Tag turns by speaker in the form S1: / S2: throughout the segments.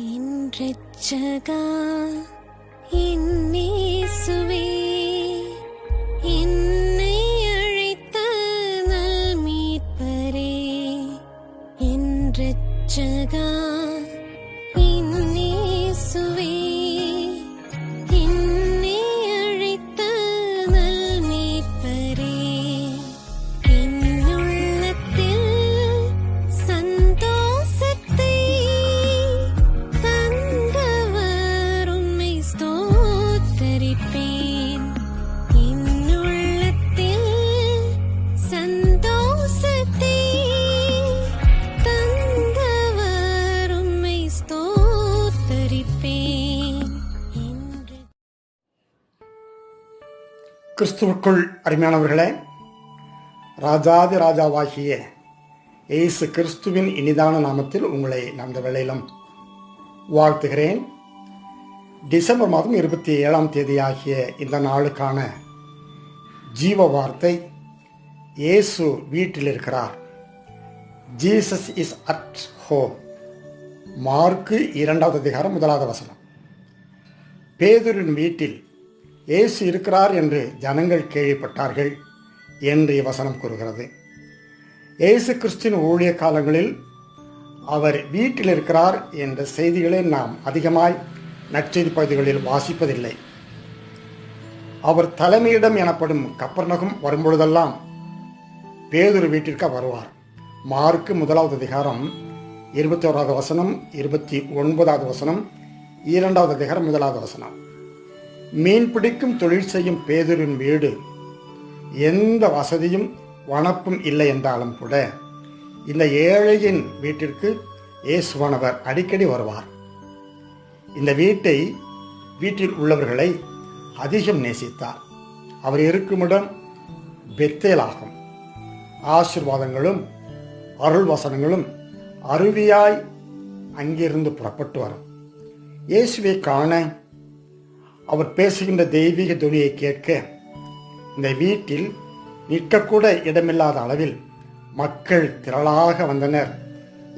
S1: இன்றெச்சகா இன்னேசுவே. சுவே
S2: கிறிஸ்துவுக்குள் அருமையானவர்களே ராஜாதி ராஜாவாகிய இயேசு கிறிஸ்துவின் இனிதான நாமத்தில் உங்களை நான் இந்த வேளையிலும் வாழ்த்துகிறேன். டிசம்பர் மாதம் இருபத்தி ஏழாம் தேதியாகிய இந்த நாளுக்கான ஜீவ வார்த்தை இயேசு வீட்டில் இருக்கிறார். Jesus is at home Mark இரண்டாவது அதிகாரம் முதலாவது வசனம். பேதூரின் வீட்டில் இயேசு இருக்கிறார் என்று ஜனங்கள் கேள்விப்பட்டார்கள் என்று வசனம் கூறுகிறது. இயேசு கிறிஸ்தின் ஊழிய காலங்களில் அவர் வீட்டில் இருக்கிறார் என்ற செய்திகளை நாம் அதிகமாய் நற்செய்தி பகுதிகளில் வாசிப்பதில்லை. அவர் தலைமையிடம் எனப்படும் கப்பர்நகம் வரும்பொழுதெல்லாம் பேதொரு வீட்டிற்கு வருவார். மார்க்கு முதலாவது அதிகாரம் இருபத்தி ஓராவது வசனம் இருபத்தி ஒன்பதாவது வசனம் இரண்டாவது அதிகாரம் முதலாவது வசனம். மீன் பிடிக்கும் தொழில் செய்யும் பேதரின் வீடு. எந்த வசதியும் வனப்பும் இல்லை என்றாலும் கூட இந்த ஏழையின் வீட்டிற்கு இயேசுவானவர் அடிக்கடி வருவார். இந்த வீட்டை வீட்டில் உள்ளவர்களை அதிகம் நேசித்தார். அவர் இருக்குமிடம் பெத்தேலாகும். ஆசிர்வாதங்களும் அருள் வசனங்களும் அருவியாய் அங்கிருந்து புறப்பட்டு வரும். இயேசுவை காண அவர் பேசுகின்ற தெய்வீக துணியை கேட்க இந்த வீட்டில் நிற்கக்கூட இடமில்லாத அளவில் மக்கள் திரளாக வந்தனர்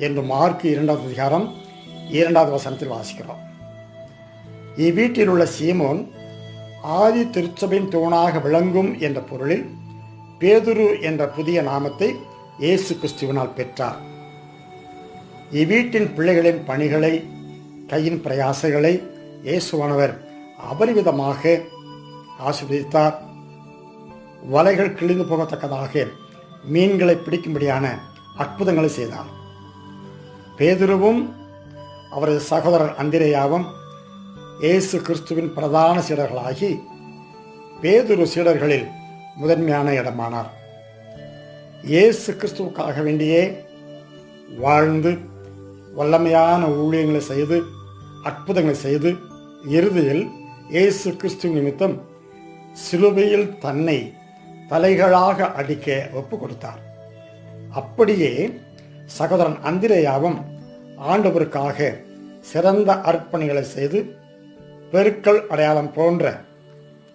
S2: என்று மார்க் இரண்டாவது அதிகாரம் இரண்டாவது வசனத்தில் வாசிக்கிறோம். இவ்வீட்டில் உள்ள சீமோன் ஆதி திருச்சபையின் தூணாக விளங்கும் என்ற பொருளில் பேதுரு என்ற புதிய நாமத்தை இயேசு கிறிஸ்துவினால் பெற்றார். இவ்வீட்டின் பிள்ளைகளின் பணிகளை கையின் பிரயாசங்களை இயேசுவானவர் அபரிவிதமாக ஆசிர்வதித்தார். வலைகள் கிழிந்து போகத்தக்கதாக மீன்களை பிடிக்கும்படியான அற்புதங்களை செய்தார். பேதுருவும் அவரது சகோதரர் அந்திரேயாவும் இயேசு கிறிஸ்துவின் பிரதான சீடர்களாகி பேதுரு சீடர்களில் முதன்மையான இடமானார். இயேசு கிறிஸ்துவுக்காக வேண்டியே வாழ்ந்து வல்லமையான ஊழியங்களை செய்து அற்புதங்களை செய்து இறுதியில் இயேசு கிறிஸ்து நிமித்தம் சிலுவையில் தன்னை தலைகளாக அடிக்க ஒப்பு கொடுத்தார் அப்படியே சகோதரன் அந்திரேயாவும் ஆண்டவருக்காக சிறந்த அர்ப்பணிகளை செய்து பெருக்கல் அடையாளம் போன்ற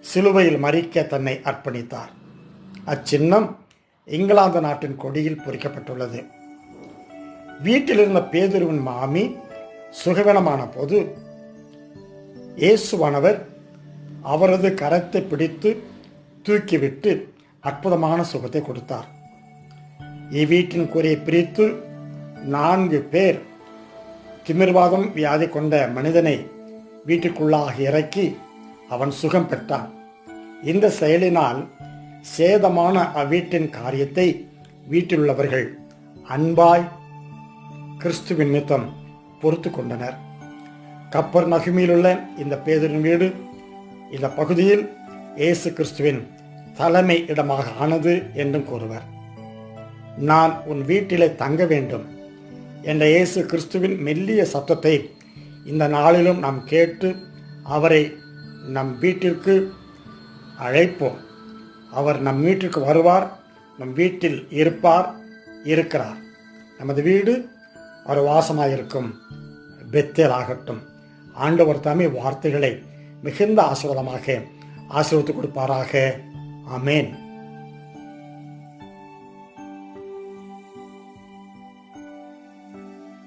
S2: சிலுவையில் மறிக்க தன்னை அர்ப்பணித்தார். அச்சின்னம் இங்கிலாந்து நாட்டின் கொடியில் பொறிக்கப்பட்டுள்ளது. வீட்டில் இருந்த பேதுருவின் மாமி சுகவனமான போது இயேசுவானவர் அவரது கரத்தை பிடித்து தூக்கிவிட்டு அற்புதமான சுகத்தை கொடுத்தார். இவ்வீட்டின் கூரையை பிரித்து நான்கு பேர் திமிர்வாதம் வியாதி கொண்ட மனிதனை வீட்டுக்குள்ளாக இறக்கி அவன் சுகம் பெற்றான். இந்த செயலினால் சேதமான அவ்வீட்டின் காரியத்தை வீட்டிலுள்ளவர்கள் அன்பாய் கிறிஸ்துவின் நித்தம் பொறுத்து கொண்டனர். கப்பர் நகுமியிலுள்ள இந்த பேதரின் வீடு இந்த பகுதியில் இயேசு கிறிஸ்துவின் தலைமை இடமாக ஆனது என்றும் கூறுவர். நான் உன் வீட்டிலே தங்க வேண்டும். என்ற இயேசு கிறிஸ்துவின் மெல்லிய சத்தத்தை இந்த நாளிலும் நாம் கேட்டு அவரை நம் வீட்டிற்கு அழைப்போம். அவர் நம் வீட்டிற்கு வருவார் நம் வீட்டில் இருப்பார் இருக்கிறார். நமது வீடு ஒரு வாசமாயிருக்கும் பெத்தேலாகட்டும் ஆகட்டும். ஆண்டவர் தாமே வார்த்தைகளை மிகுந்த ஆசீர்வாதமாக ஆசீர்வத்து கொடுப்பாராக. ஆமென்.